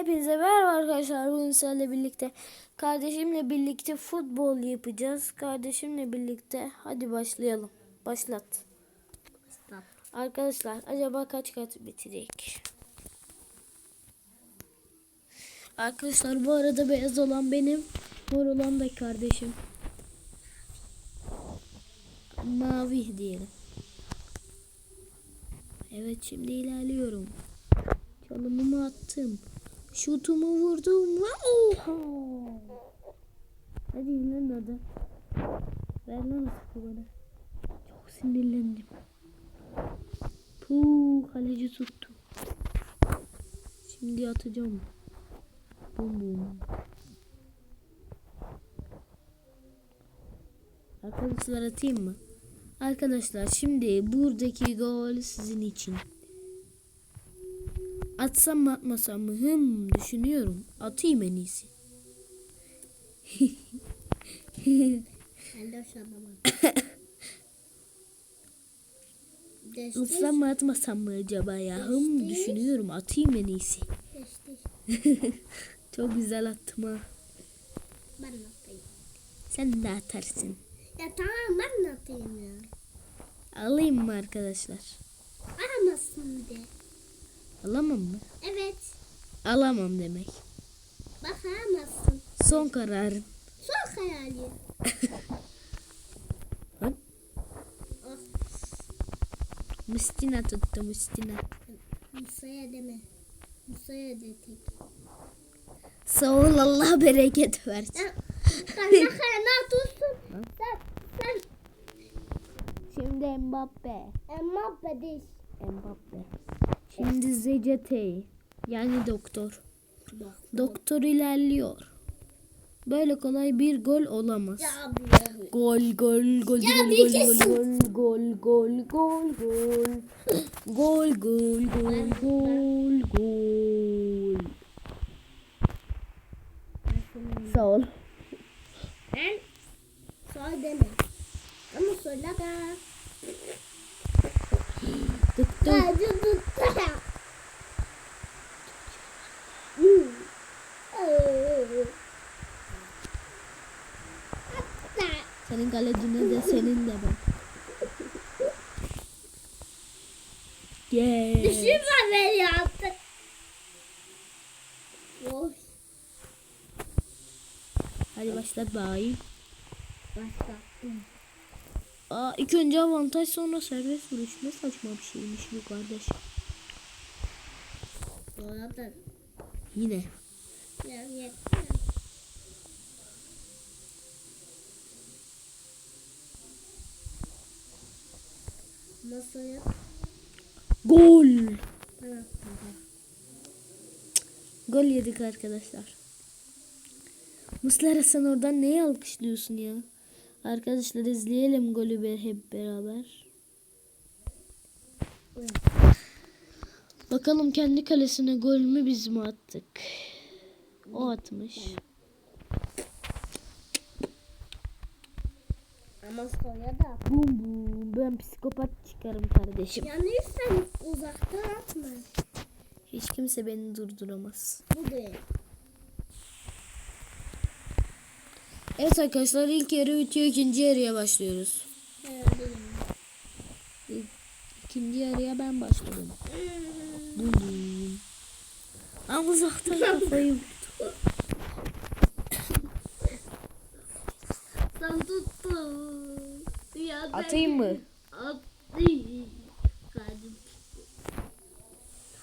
Hepinize merhaba arkadaşlar. Bugün sizlerle birlikte kardeşimle birlikte futbol yapacağız. Kardeşimle birlikte hadi başlayalım. Başlat. Stop. Arkadaşlar acaba kaç kat bitirecek? Arkadaşlar bu arada beyaz olan benim. Mor olan da kardeşim. Mavi diyelim. Evet şimdi ilerliyorum. Çalımımı attım. Şutumu vurdum oha. Hadi lan hadi. Ver lan topu bana. Çok sinirlendim. Puh kaleci tuttu. Şimdi atacağım. Bum bum. Arkadaşlar atayım mı? Arkadaşlar şimdi buradaki gol sizin için. Atsam mı atmasam mı? Hım düşünüyorum. Atayım en iyisi. Atsam mı atmasam mı acaba ya? Hım düşünüyorum. Atayım en iyisi. Çok güzel attım ha. Ben atayım. Sen de atarsın. Ya tamam ben atayım ya. Alayım mı arkadaşlar? Aramazsın de. Alamam mı? Evet. Alamam demek. Bak aramazsın. Son kararım. Son hayali. Lan. Oh, Mustina tuttu Mustina. Musa'ya deme. Musa'ya de tek. Sağ ol Allah bereket versin. Ne atıyorsun? Lan. Sen, sen Şimdi Mbappe. Mbappe değil. Mbappe. Şimdi ZCT. Yani doktor. Doktor ilerliyor. Böyle kolay bir gol olamaz. Gol gol gol Ya gol gol gol gol gol gol gol gol gol gol gol gol Sağ ol. Ben sağ deme. Ama söyle. Tuttum. Hadi tuttum. Senin kalecine de senin de bak. Yes. Düşünme beni yaptı. Oy. Hadi başla bay. Başlattım. Aa, ilk önce avantaj sonra serbest vuruş. Ne saçma bir şeymiş bu kardeş. Orada. Yine. Ya, ya. Masaya Gol. Tamam. Gol yedik arkadaşlar. Muslera sen oradan neyi alkışlıyorsun ya? Arkadaşlar izleyelim golü hep beraber. Bakalım kendi kalesine gol mü biz mi attık? O atmış. Ama sonra da. Bum bum. Ben psikopat çıkarım kardeşim. Yani sen uzaktan atma. Hiç kimse beni durduramaz. Bu değil. Evet arkadaşlar ilk yarı bitiyor. ikinci yarıya başlıyoruz. İkinci yarıya ben başladım. Bum. Ama uzaktan kafayı vurdu. Sen tuttun. Ya Atayım mı? Atayım.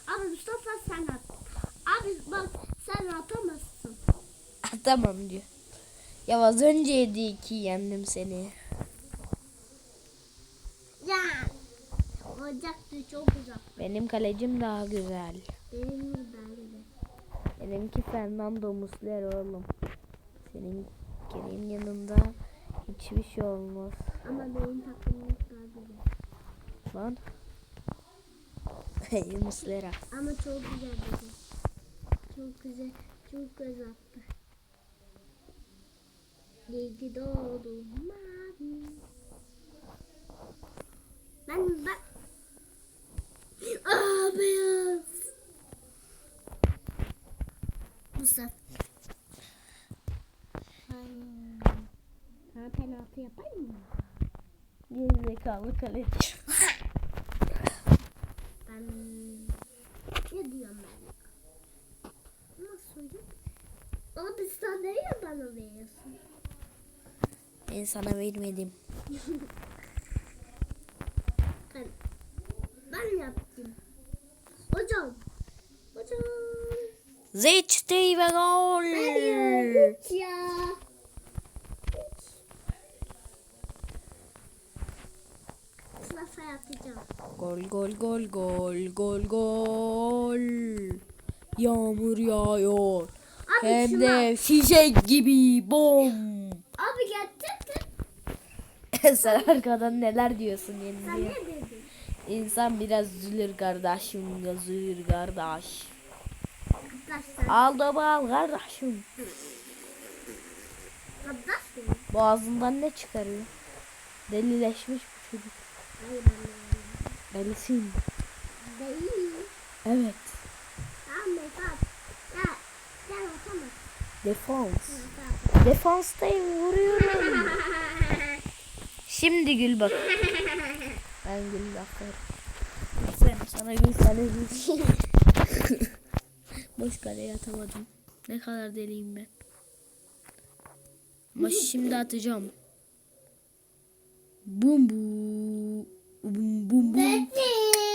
Abi Mustafa sen at. Abi bak sen atamazsın. Tamam diyor. Ya az önceydi ki yendim seni. Ya. Olacaktı çok uzak. Benim kalecim daha güzel. Benim de. Benimki Fernando Muslera oğlum. Seninkinin yanında hiçbir şey olmaz. Ama benim takımım daha güzel. Lan. Muslera. Ama çok güzel dedi. Çok güzel. Çok güzel attı. Rengi doğdu mavi. Ben bak. Aa ah, beyaz. Mustafa. Sana penaltı yapar mı? Gerizekalı kaleci. ben ne diyorum ben? Nasıl oluyor? Oğlum sen nereye bana veriyorsun? Ben sana vermedim. Ben, yaptım. Hocam. Hocam. Zeyçti ve gol. Hayır. Hiç ya. Hiç. Sınıfa yapacağım. Gol gol gol gol gol gol. Yağmur yağıyor. Abi Hem şuna. de fişek gibi bom. Sen arkadan neler diyorsun yeni ne dedin? İnsan biraz üzülür kardeşim, üzülür kardeş. Arkadaşlar. Aldım al kardeşim. Boğazından ne çıkarıyor? Delileşmiş bu çocuk. Delisin. Değil. Evet. Ya. Defans. Defanstayım vuruyorum. Şimdi gül bak. Ben gül bakarım. Sen sana gül kaleci. Boş kaleye atamadım. Ne kadar deliyim ben. Ama şimdi atacağım. Bum bu. Bum bum bum.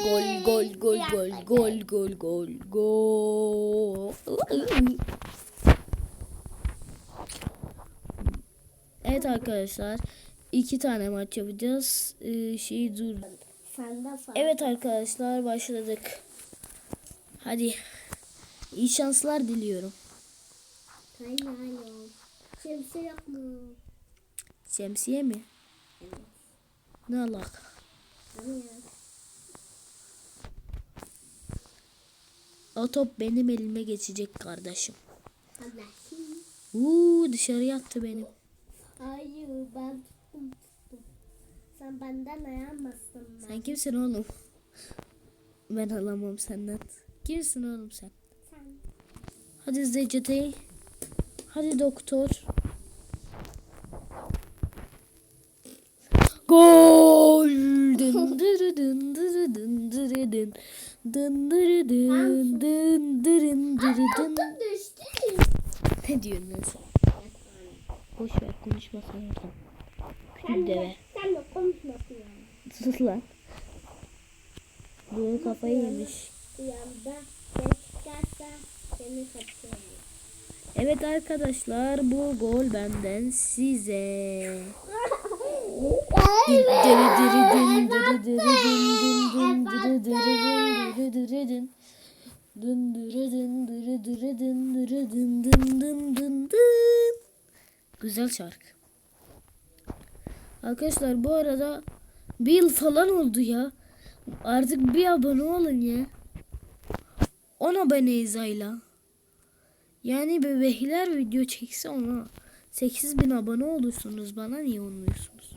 Gol gol gol gol gol gol gol gol. Evet arkadaşlar iki tane maç yapacağız. Ee, şey dur. Evet arkadaşlar başladık. Hadi. İyi şanslar diliyorum. Yok mu? Şemsiye mi? Ne alaka? O top benim elime geçecek kardeşim. Uuu dışarıya attı benim. Hayır ben benden ayamazsın ben. Sen kimsin oğlum? Ben alamam senden. Kimsin oğlum sen? Sen. Hadi ZCT. Hadi doktor. Gol! Dın dırı dın dırı dın dırı dın. Dın dırı dın. Ne diyorsun sen? Boş ver konuşma sen oradan. Küçük deve. Sen de konuşmasın yani. Sus lan. Bunun kafayı yemiş. Rüyamda Beşiktaş'ta seni kaçıyorum. Evet arkadaşlar bu gol benden size. Güzel şarkı. Arkadaşlar bu arada bir yıl falan oldu ya. Artık bir abone olun ya. 10 aboneyiz Ayla. Yani bebekler video çekse ona 8000 abone olursunuz. Bana niye olmuyorsunuz?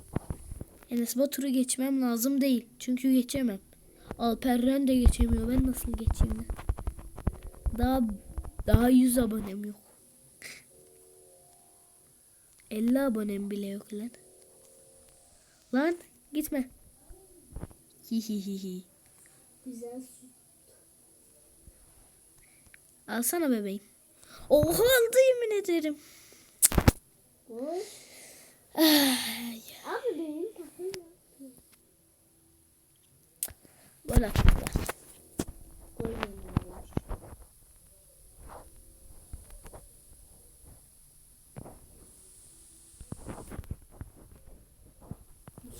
Enes Batur'u geçmem lazım değil. Çünkü geçemem. Alperen de geçemiyor. Ben nasıl geçeyim ben? Daha daha 100 abonem yok. 50 abonem bile yok lan. Lan gitme. Hihihihi. Güzel su. Alsana bebeğim. Oha aldı yemin ederim. Abi benim kafam yok. Gol attılar. Gol oynuyorlar.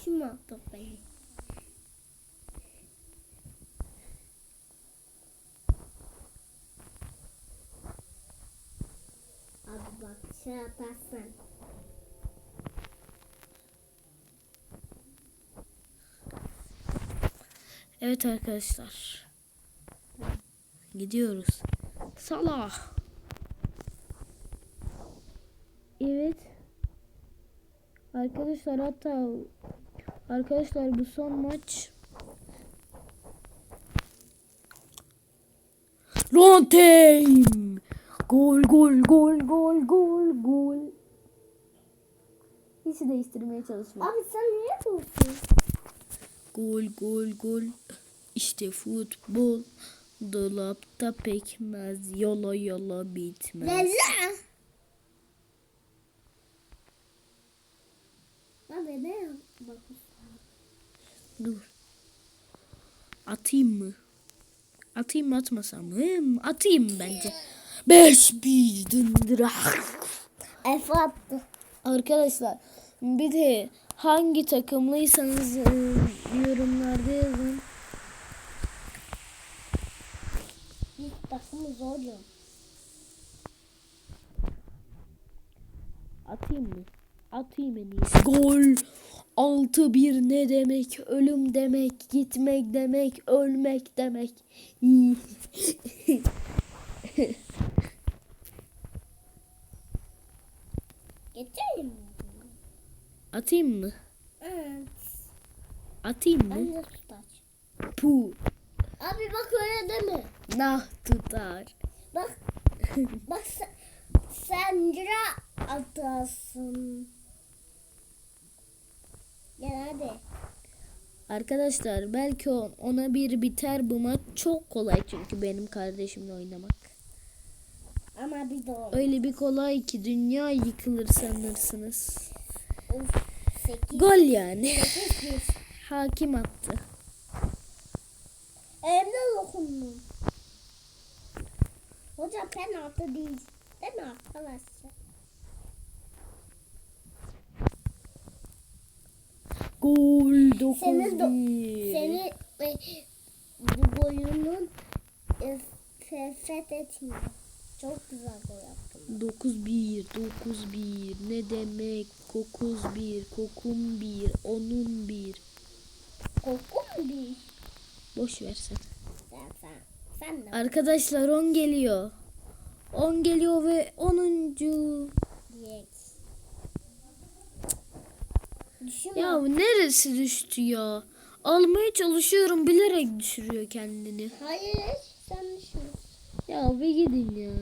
Kim attı beni? Abi bak şey yaparsan. Evet arkadaşlar. Gidiyoruz. Salah. Evet. Arkadaşlar hatta arkadaşlar bu son maç Long time. Gol gol gol gol gol gol. Hiç değiştirmeye çalışma. Abi sen niye dursun? Gol gol gol. İşte futbol. Dolapta pekmez. Yola yola bitmez. Lezze. Abi ne yap? Dur. Atayım mı? Atayım mı atmasam mı? Atayım bence. Beş bir dındıra. Efe attı. Arkadaşlar bir de hangi takımlıysanız e, yorumlarda yazın. İlk takımı zor ya. Atayım mı? Atayım en iyisi. Gol. 6-1 ne demek? Ölüm demek, gitmek demek, ölmek demek. Geçelim mi? Atayım mı? Evet. Atayım mı? Bence tutar. Pu. Abi bak öyle deme. Nah tutar. Bak. bak sen, sen lira atarsın. Gel hadi. Arkadaşlar belki ona bir biter bu maç. Çok kolay çünkü benim kardeşimle oynamak. Ama bir de o. Öyle bir kolay ki dünya yıkılır sanırsınız. Of. Sekiz. Gol yani. Sekiz. Hakim attı. Evde dokundum. Hocam penaltı değil. Değil mi arkadaşlar? Gol 9 Senin do- Seni e, bu boyunun e, fe- fethetmiyor. Çok güzel gol yaptın. 9 1 9 1 ne demek 9 1 kokum 1 onun 1 Kokun bir. boş versen. Sen sen. Sen Arkadaşlar 10 geliyor. 10 geliyor ve 10. Düşünme. Ya neresi düştü ya? Almaya çalışıyorum bilerek düşürüyor kendini. Hayır sen düşün. Ya bir gidin ya.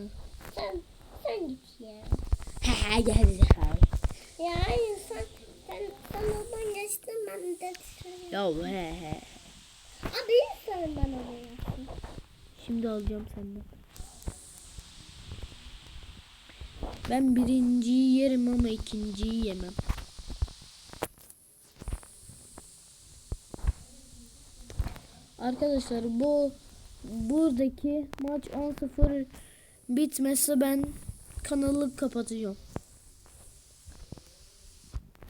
Sen sen git ya. He geldi Ya hayır sen sen sen oradan geçtin ben de. Ya he he. Abi sen bana yapsın. Şimdi alacağım senden. Ben birinciyi yerim ama ikinciyi yemem. Arkadaşlar bu buradaki maç 10-0 bitmezse ben kanalı kapatacağım.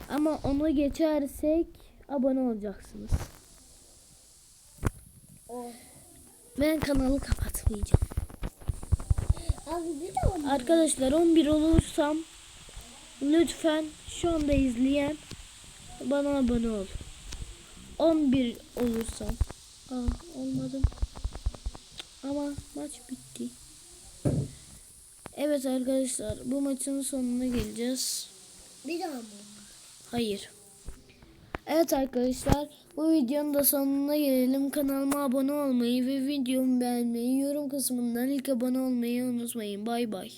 Ama onu geçersek abone olacaksınız. O. Ben kanalı kapatmayacağım. Arkadaşlar 11 olursam lütfen şu anda izleyen bana abone ol. 11 olursam. Aa, olmadım. Ama maç bitti. Evet arkadaşlar bu maçın sonuna geleceğiz. Bir daha mı? Hayır. Evet arkadaşlar bu videonun da sonuna gelelim. Kanalıma abone olmayı ve videomu beğenmeyi, yorum kısmından ilk abone olmayı unutmayın. Bay bay.